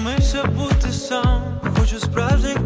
Втомився бути сам, хочу справжніх